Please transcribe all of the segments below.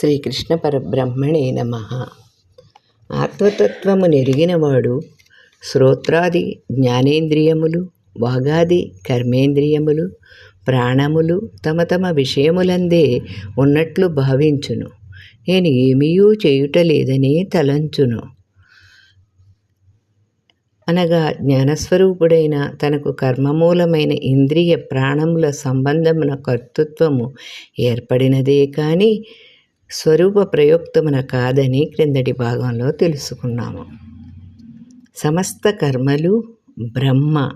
శ్రీకృష్ణ పరబ్రహ్మణే నమ. ఆత్మతత్వము నెరిగినవాడు శ్రోత్రాది జ్ఞానేంద్రియములు వాగాది కర్మేంద్రియములు ప్రాణములు తమ తమ విషయములందే ఉన్నట్లు భావించును. నేను ఏమీయూ చేయుటలేదని తలంచును. అనగా జ్ఞానస్వరూపుడైన తనకు కర్మమూలమైన ఇంద్రియ ప్రాణముల సంబంధమున కర్తృత్వము ఏర్పడినదే కానీ స్వరూప ప్రయోక్తమున కాదని క్రిందటి భాగంలో తెలుసుకున్నాము. సమస్త కర్మలు బ్రహ్మ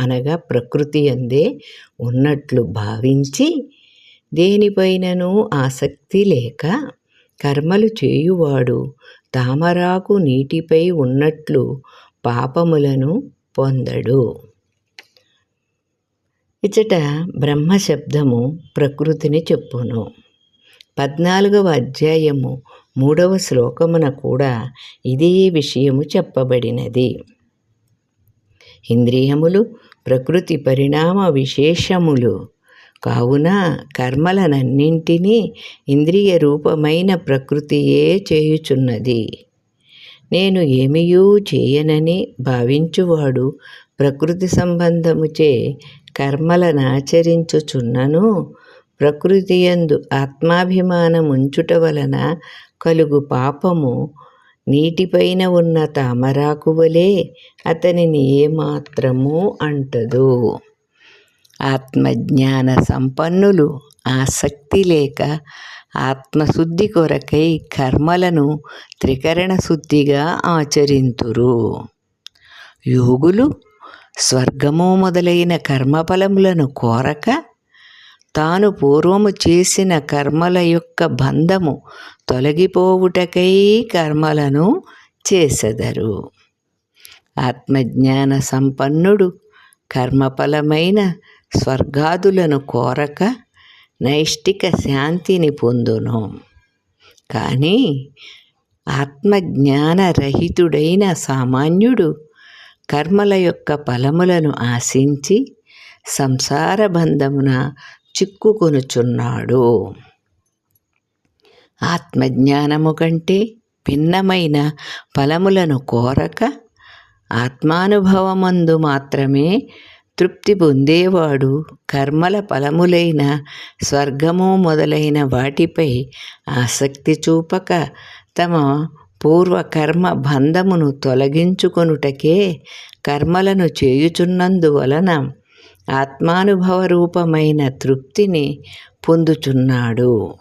అనగా ప్రకృతి అందే ఉన్నట్లు భావించి దేనిపైనను ఆసక్తి లేక కర్మలు చేయువాడు తామరాకు నీటిపై ఉన్నట్లు పాపములను పొందడు. ఇచ్చట బ్రహ్మ శబ్దము ప్రకృతిని చెప్పును. పద్నాలుగవ అధ్యాయము మూడవ శ్లోకమున కూడా ఇదే విషయము చెప్పబడినది. ఇంద్రియములు ప్రకృతి పరిణామ విశేషములు కావున కర్మలనన్నింటినీ ఇంద్రియ రూపమైన ప్రకృతియే చేయుచున్నది. నేను ఏమియూ చేయనని భావించువాడు ప్రకృతి సంబంధముచే కర్మలనాచరించుచున్నను? ప్రకృతి యందు ఆత్మాభిమానముంచుట వలన కలుగు పాపము నీటిపైన ఉన్న తామరాకు వలె అతనిని ఏమాత్రము అంటదు. ఆత్మజ్ఞాన సంపన్నులు ఆసక్తి లేక ఆత్మశుద్ధి కొరకై కర్మలను త్రికరణ శుద్ధిగా ఆచరింతురు. యోగులు స్వర్గము మొదలైన కర్మఫలములను కోరక తాను పూర్వము చేసిన కర్మల యొక్క బంధము తొలగిపోవుటకై కర్మలను చేసెదరు. ఆత్మజ్ఞాన సంపన్నుడు కర్మఫలమైన స్వర్గాదులను కోరక నైష్టిక శాంతిని పొందును. కానీ ఆత్మజ్ఞానరహితుడైన సామాన్యుడు కర్మల యొక్క ఫలములను ఆశించి సంసార బంధమున చిక్కుకొనుచున్నాడు. ఆత్మజ్ఞానము కంటే భిన్నమైన ఫలములను కోరక ఆత్మానుభవమందు మాత్రమే తృప్తి పొందేవాడు కర్మల ఫలములైన స్వర్గము మొదలైన వాటిపై ఆసక్తి చూపక తమ పూర్వకర్మ బంధమును తొలగించుకొనుటకే కర్మలను చేయుచున్నందువలన ఆత్మానుభవ రూపమైన తృప్తిని పొందుచున్నాడు.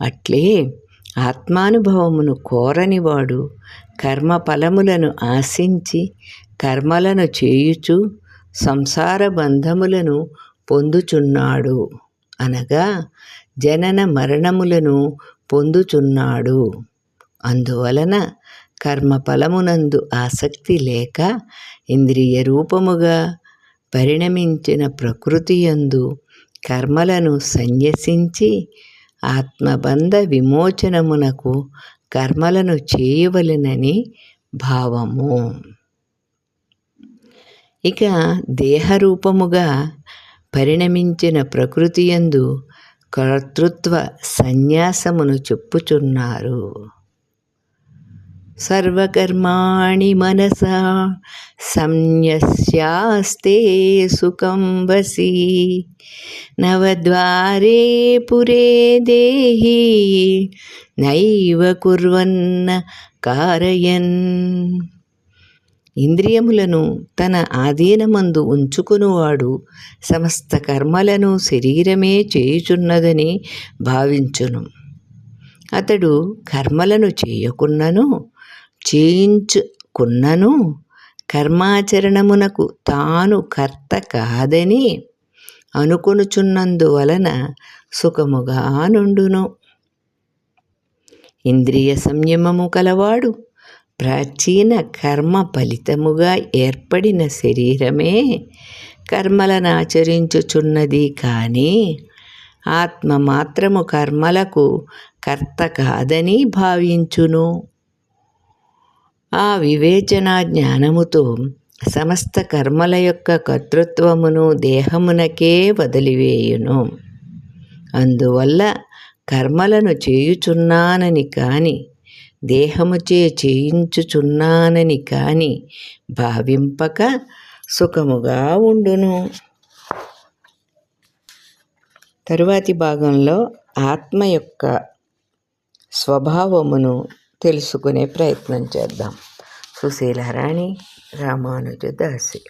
అట్లే ఆత్మానుభవమును కోరనివాడు కర్మ ఫలములను ఆశించి కర్మలను చేయుచు సంసార బంధములను పొందుచున్నాడు. అనగా జనన మరణములను పొందుచున్నాడు. అందువలన కర్మఫలమునందు ఆసక్తి లేక ఇంద్రియ రూపముగా పరిణమించిన ప్రకృతి యందు కర్మలను సన్యసించి ఆత్మబంధ విమోచనమునకు కర్మలను చేయవలెనని భావము. ఇక దేహరూపముగా పరిణమించిన ప్రకృతి యందు కర్తృత్వ సన్యాసమును చెప్పుచున్నారు. సర్వకర్మాణి మనసా సంయస్యాస్తే సుఖం వసి నవద్వారే పురే దేహి నైవ కుర్వన్న కారయన్ ఇంద్రియములను తన ఆధీనమందు ఉంచుకునివాడు సమస్త కర్మలను శరీరమే చేయుచున్నదని భావించును. అతడు కర్మలను చేయకున్నను చేయించుకున్నను. కర్మాచరణమునకు తాను కర్త కాదని అనుకొనుచున్నందువలన సుఖముగా నుండును. ఇంద్రియ సంయమము కలవాడు ప్రాచీన కర్మ ఫలితముగా ఏర్పడిన శరీరమే కర్మలను ఆచరించుచున్నది కానీ ఆత్మ మాత్రము కర్మలకు కర్త కాదని భావించును. ఆ వివేచన జ్ఞానముతో సమస్త కర్మల యొక్క కర్తృత్వమును దేహమునకే వదిలివేయును. అందువల్ల కర్మలను చేయుచున్నానని కాని దేహముచే చేయించుచున్నానని కాని భావింపక సుఖముగా ఉండును. తరువాతి భాగంలో ఆత్మ యొక్క స్వభావమును తెలుసుకునే ప్రయత్నం చేద్దాం. సుశీలారాణి రామానుజదాసి